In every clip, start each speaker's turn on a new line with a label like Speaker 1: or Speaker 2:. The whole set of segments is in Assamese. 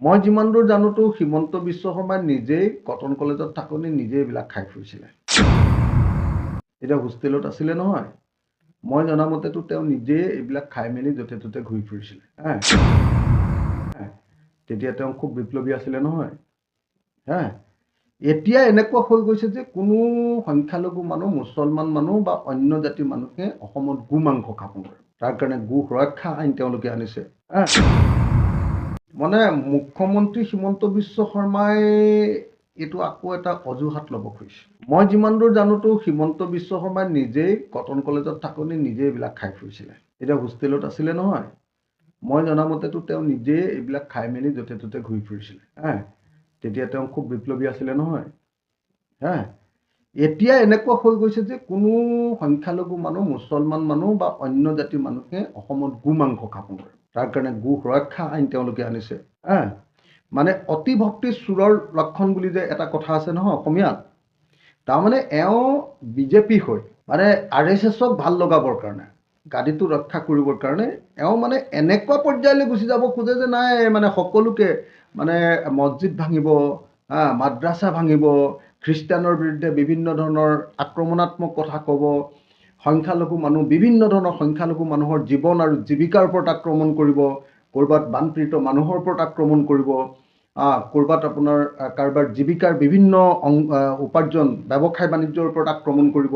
Speaker 1: মই যিমান দূৰ জানোতো হিমন্ত বিশ্ব শৰ্মাই নিজেই কটন কলেজত থাকোঁতে নিজেই এইবিলাক খাই ফুৰিছিলে। এতিয়া হোষ্টেলত আছিলে নহয়। মই জনামতেতো তেওঁ নিজেই এইবিলাক খাই মেলি য'তে ত'তে ঘূৰি ফুৰিছিলে। তেতিয়া তেওঁ খুব বিপ্লৱী আছিলে নহয়। হা? এতিয়া এনেকুৱা হৈ গৈছে যে কোনো সংখ্যালঘু মানুহ মুছলমান মানুহ বা অন্য জাতিৰ মানুহে অসমত গো মাংস খাব নোৱাৰে। তাৰ কাৰণে গো সুৰক্ষা আইন তেওঁলোকে আনিছে। হা? মানে মুখ্যমন্ত্ৰী হিমন্ত বিশ্ব শৰ্মাই এইটো আকৌ এটা অজুহাত ল'ব খুজিছে। মই যিমান দূৰ জানোতো হিমন্ত বিশ্ব শৰ্মাই নিজেই কটন কলেজত থাকোঁতে নিজেই এইবিলাক খাই ফুৰিছিলে। এতিয়া হোষ্টেলত আছিলে নহয়। মই জনামতেতো তেওঁ নিজেই এইবিলাক খাই মেলি য'তে ত'তে ঘূৰি ফুৰিছিলে। হা? তেতিয়া তেওঁ খুব বিপ্লৱী আছিলে নহয়। হা? এতিয়া এনেকুৱা হৈ গৈছে যে কোনো সংখ্যালঘু মানুহ মুছলমান মানুহ বা অন্য জাতিৰ মানুহে অসমত গো মাংস খাব নোৱাৰে তাৰ কাৰণে গো সুৰক্ষা আইন তেওঁলোকে আনিছে। হা মানে অতি ভক্তি চোৰৰ লক্ষণ বুলি যে এটা কথা আছে নহয় অসমীয়াত। তাৰমানে এওঁ বিজেপি হৈ মানে আৰ এছ এছক ভাল লগাবৰ কাৰণে গাদীটো ৰক্ষা কৰিবৰ কাৰণে এওঁ মানে এনেকুৱা পৰ্যায়লৈ গুচি যাব খোজে যে নাই মানে সকলোকে মানে মছজিদ ভাঙিব হা মাদ্ৰাছা ভাঙিব খ্ৰীষ্টানৰ বিৰুদ্ধে বিভিন্ন ধৰণৰ আক্ৰমণাত্মক কথা ক'ব সংখ্যালঘু মানুহ বিভিন্ন ধৰণৰ সংখ্যালঘু মানুহৰ জীৱন আৰু জীৱিকাৰ ওপৰত আক্ৰমণ কৰিব ক'ৰবাত বানপীড়িত মানুহৰ ওপৰত আক্ৰমণ কৰিব ক'ৰবাত আপোনাৰ কাৰোবাৰ জীৱিকাৰ বিভিন্ন অং- উপাৰ্জন ব্যৱসায় বাণিজ্যৰ ওপৰত আক্ৰমণ কৰিব।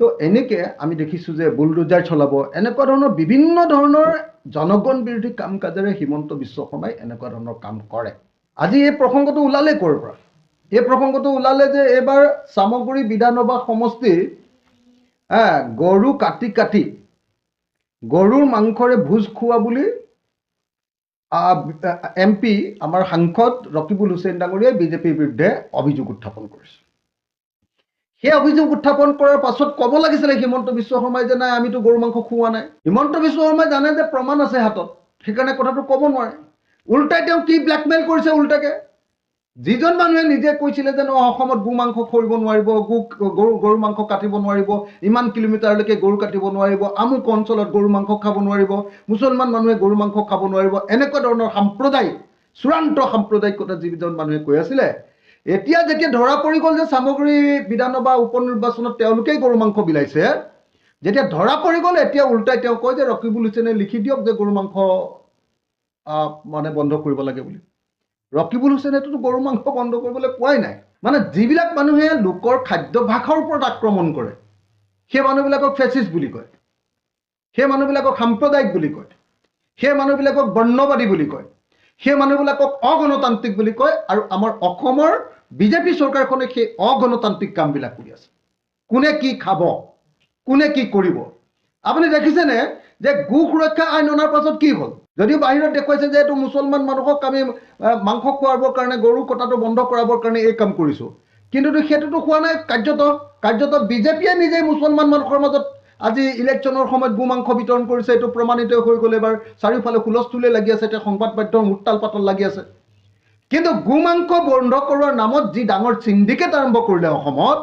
Speaker 1: তো এনেকৈ আমি দেখিছোঁ যে বুলডোজাৰ চলাব এনেকুৱা ধৰণৰ বিভিন্ন ধৰণৰ জনগণ বিৰোধী কাম কাজেৰে হিমন্ত বিশ্ব শৰ্মাই এনেকুৱা ধৰণৰ কাম কৰে। আজি এই প্ৰসংগটো ওলালে ক'ৰ পৰা? এই প্ৰসংগটো ওলালে যে এইবাৰ চামগুৰি বিধানসভা সমষ্টিৰ গৰু কাটি কাটি গৰুৰ মাংসৰে ভোজ খোৱা বুলি এম পি আমাৰ সাংসদ ৰকিবুল হুছেইন ডাঙৰীয়াই বিজেপিৰ বিৰুদ্ধে অভিযোগ উত্থাপন কৰিছে। সেই অভিযোগ উত্থাপন কৰাৰ পাছত ক'ব লাগিছিলে হিমন্ত বিশ্ব শৰ্মাই যে নাই আমিতো গৰু মাংস খোৱা নাই। হিমন্ত বিশ্ব শৰ্মাই জানে যে প্ৰমাণ আছে হাতত সেইকাৰণে কথাটো ক'ব নোৱাৰে। উল্টাই তেওঁ কি ব্লেকমেইল কৰিছে উল্টাকে? যিজন মানুহে নিজে কৈছিলে যে নহয় অসমত গো মাংস খৰিব নোৱাৰিব গো গৰু গৰু মাংস কাটিব নোৱাৰিব ইমান কিলোমিটাৰলৈকে গৰু কাটিব নোৱাৰিব আমুক অঞ্চলত গৰু মাংস খাব নোৱাৰিব মুছলমান মানুহে গৰু মাংস খাব নোৱাৰিব এনেকুৱা ধৰণৰ সাম্প্ৰদায়িক চূড়ান্ত সাম্প্ৰদায়িকতা যিজন মানুহে কৈ আছিলে। এতিয়া যেতিয়া ধৰা পৰি গ'ল যে চামগুৰি বিধানসভা উপ নিৰ্বাচনত তেওঁলোকেই গৰু মাংস বিলাইছে যেতিয়া ধৰা পৰি গ'ল এতিয়া উল্টাই তেওঁ কয় যে ৰকিবুল হুছেইনে লিখি দিয়ক যে গৰু মাংস মানে বন্ধ কৰিব লাগে বুলি ৰকিবুল হুছেইনেতো গৰু মাংস বন্ধ কৰিবলৈ কোৱাই নাই। মানে যিবিলাক মানুহে লোকৰ খাদ্যভাসৰ ওপৰত আক্ৰমণ কৰে সেই মানুহবিলাকক ফেচিছ বুলি কয় সেই মানুহবিলাকক সাম্প্ৰদায়িক বুলি কয় সেই মানুহবিলাকক বৰ্ণবাদী বুলি কয় সেই মানুহবিলাকক অগণতান্ত্ৰিক বুলি কয় আৰু আমাৰ অসমৰ বিজেপি চৰকাৰখনে সেই অগণতান্ত্ৰিক কামবিলাক কৰি আছে। কোনে কি খাব কোনে কি কৰিব। আপুনি দেখিছেনে যে গো সুৰক্ষা আইন অনাৰ পাছত কি হ'ল? যদিও বাহিৰত দেখুৱাইছে যে এইটো মুছলমান মানুহক আমি মাংস খুৱাবৰ কাৰণে গৰু কটাটো বন্ধ কৰাবৰ কাৰণে এই কাম কৰিছোঁ। কিন্তু সেইটোতো হোৱা নাই কাৰ্যত কাৰ্যত বিজেপিয়ে নিজেই মুছলমান মানুহৰ মাজত আজি ইলেকশ্যনৰ সময়ত গো মাংস বিতৰণ কৰিছে এইটো প্ৰমাণিত হৈ গ'ল এবাৰ। চাৰিওফালে হুলস্থুলে লাগি আছে এতিয়া সংবাদ মাধ্যম উত্তাল পাতল লাগি আছে। কিন্তু গো মাংস বন্ধ কৰোৱাৰ নামত যি ডাঙৰ চিণ্ডিকেট আৰম্ভ কৰিলে অসমত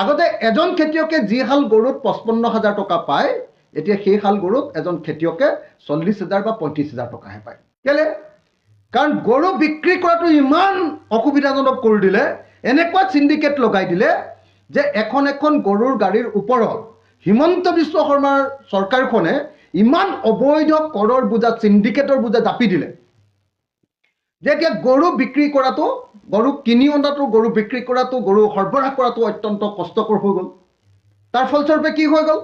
Speaker 1: আগতে এজন খেতিয়কে যি হাল গৰুত পঁচপন্ন হাজাৰ টকা পায় এতিয়া সেই হাল গৰুত এজন খেতিয়কে চল্লিছ হাজাৰ বা পঁয়ত্ৰিছ হাজাৰ টকাহে পায়। কেলে? কাৰণ গৰু বিক্ৰী কৰাটো ইমান অসুবিধাজনক কৰি দিলে এনেকুৱা চিণ্ডিকেট লগাই দিলে যে এখন এখন গৰুৰ গাড়ীৰ ওপৰত হিমন্ত বিশ্ব শৰ্মাৰ চৰকাৰখনে ইমান অবৈধ কৰৰ বোজা চিণ্ডিকেটৰ বোজা জাপি দিলে। যে এতিয়া গৰু বিক্ৰী কৰাটো গৰু কিনি অনাটো গৰু বিক্ৰী কৰাটো গৰু সৰবৰাহ কৰাটো অত্যন্ত কষ্টকৰ হৈ গ'ল। তাৰ ফলস্বৰূপে কি হৈ গ'ল?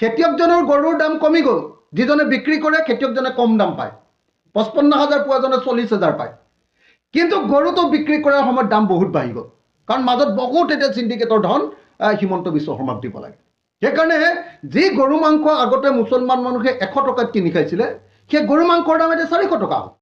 Speaker 1: খেতিয়কজনৰ গৰুৰ দাম কমি গ'ল। যিজনে বিক্ৰী কৰে খেতিয়কজনে কম দাম পায়। পঁচপন্ন হাজাৰ পোৱাজনে চল্লিছ হাজাৰ পায়। কিন্তু গৰুটো বিক্ৰী কৰাৰ সময়ত দাম বহুত বাঢ়ি গ'ল। কাৰণ মাজত বহুত এতিয়া চিণ্ডিকেটৰ ধন হিমন্ত বিশ্ব শৰ্মাক দিব লাগে। সেইকাৰণে যি গৰু মাংস আগতে মুছলমান মানুহে এশ টকাত কিনি খাইছিলে সেই গৰু মাংসৰ দাম এতিয়া চাৰিশ টকা হ'ল।